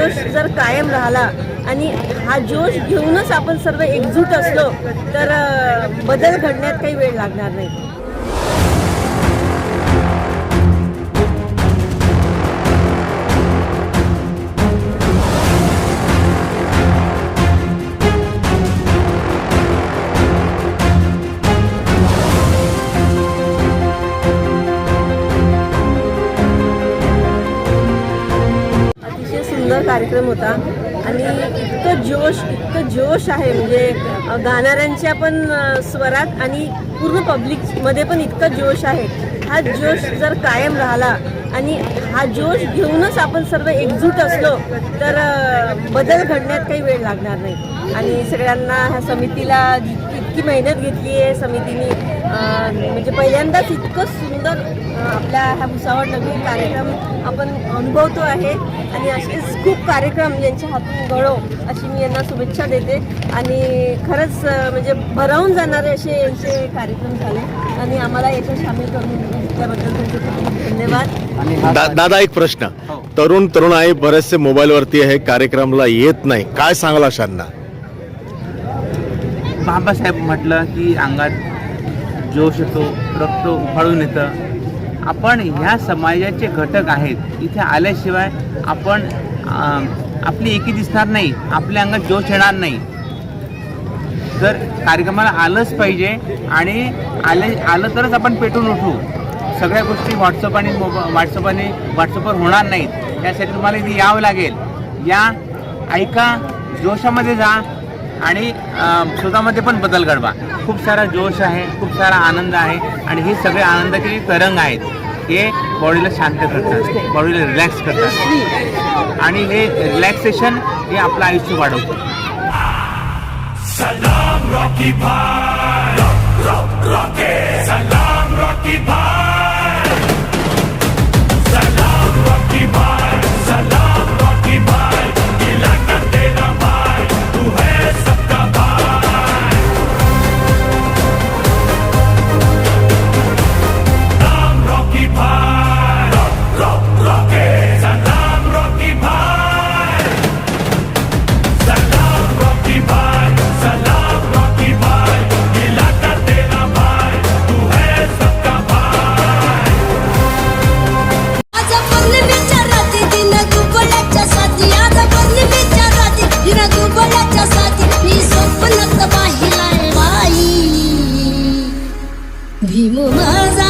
जोश जर कायम राहिला आणि हा जोश घेऊनच आपण सर्व एकजूट असलो तर बदल घडण्यात काही वेळ लागणार नाही. कार्यक्रम होता. आणि इतकं जोश इतकं जोश आहे. म्हणजे गाणाऱ्यांच्या पण स्वरात आणि पूर्ण पब्लिकमध्ये पण इतकं जोश आहे. हा जोश जर कायम राहिला आणि हा जोश घेऊनच आपण सर्व एकजूट असलो तर बदल घडण्यात काही वेळ लागणार नाही. आणि सगळ्यांना ह्या समितीला इतकी मेहनत घेतली आहे समितीने. म्हणजे पहिल्यांदाच इतकं सुंदर आपल्या ह्या भुसावळ नगरी कार्यक्रम आपण अनुभवतो आहे. आणि असेच खूप कार्यक्रम यांच्या हातून घडो अशी मी यांना शुभेच्छा देते. आणि खरंच म्हणजे भरावून जाणारे असे यांचे कार्यक्रम झाले. आणि आम्हाला याच्यात सामील करून घेतल्याबद्दल तुमचे खूप खूप धन्यवाद. दा- दादा एक प्रश्न. हो. तरुण तरुणाई बरेचसे मोबाईलवरती हे कार्यक्रमला येत नाही. काय सांगाल अशांना? बाबासाहेब म्हटलं की अंगात जोश येतो रक्त उफाळून येतं. आपण ह्या समाजाचे घटक आहेत. इथे आल्याशिवाय आपण आपली एकी दिसणार नाही. आपल्या अंगात जोश येणार नाही. तर कार्यक्रमाला आलंच पाहिजे आणि आले आलं तरच आपण पेटून उठू. सगळ्या गोष्टी व्हॉट्सअप आणि मोबा व्हॉट्सअप आणि व्हॉट्सअपवर होणार नाहीत. त्यासाठी तुम्हाला इथे यावं लागेल. या ऐका जोशामध्ये जा. आणि स्वतःमध्ये पण बदल घडवा. खूप सारा जोश आहे खूप सारा आनंद आहे आणि हे सगळे आनंदाचे तरंग आहेत हे बॉडीला शांत करतात बॉडीला रिलॅक्स करतात. आणि हे रिलॅक्सेशन हे आपलं आयुष्य वाढवतं. दुबळ्याच्या मी स्वप्नात पाहिलाय बाई. भीम माझा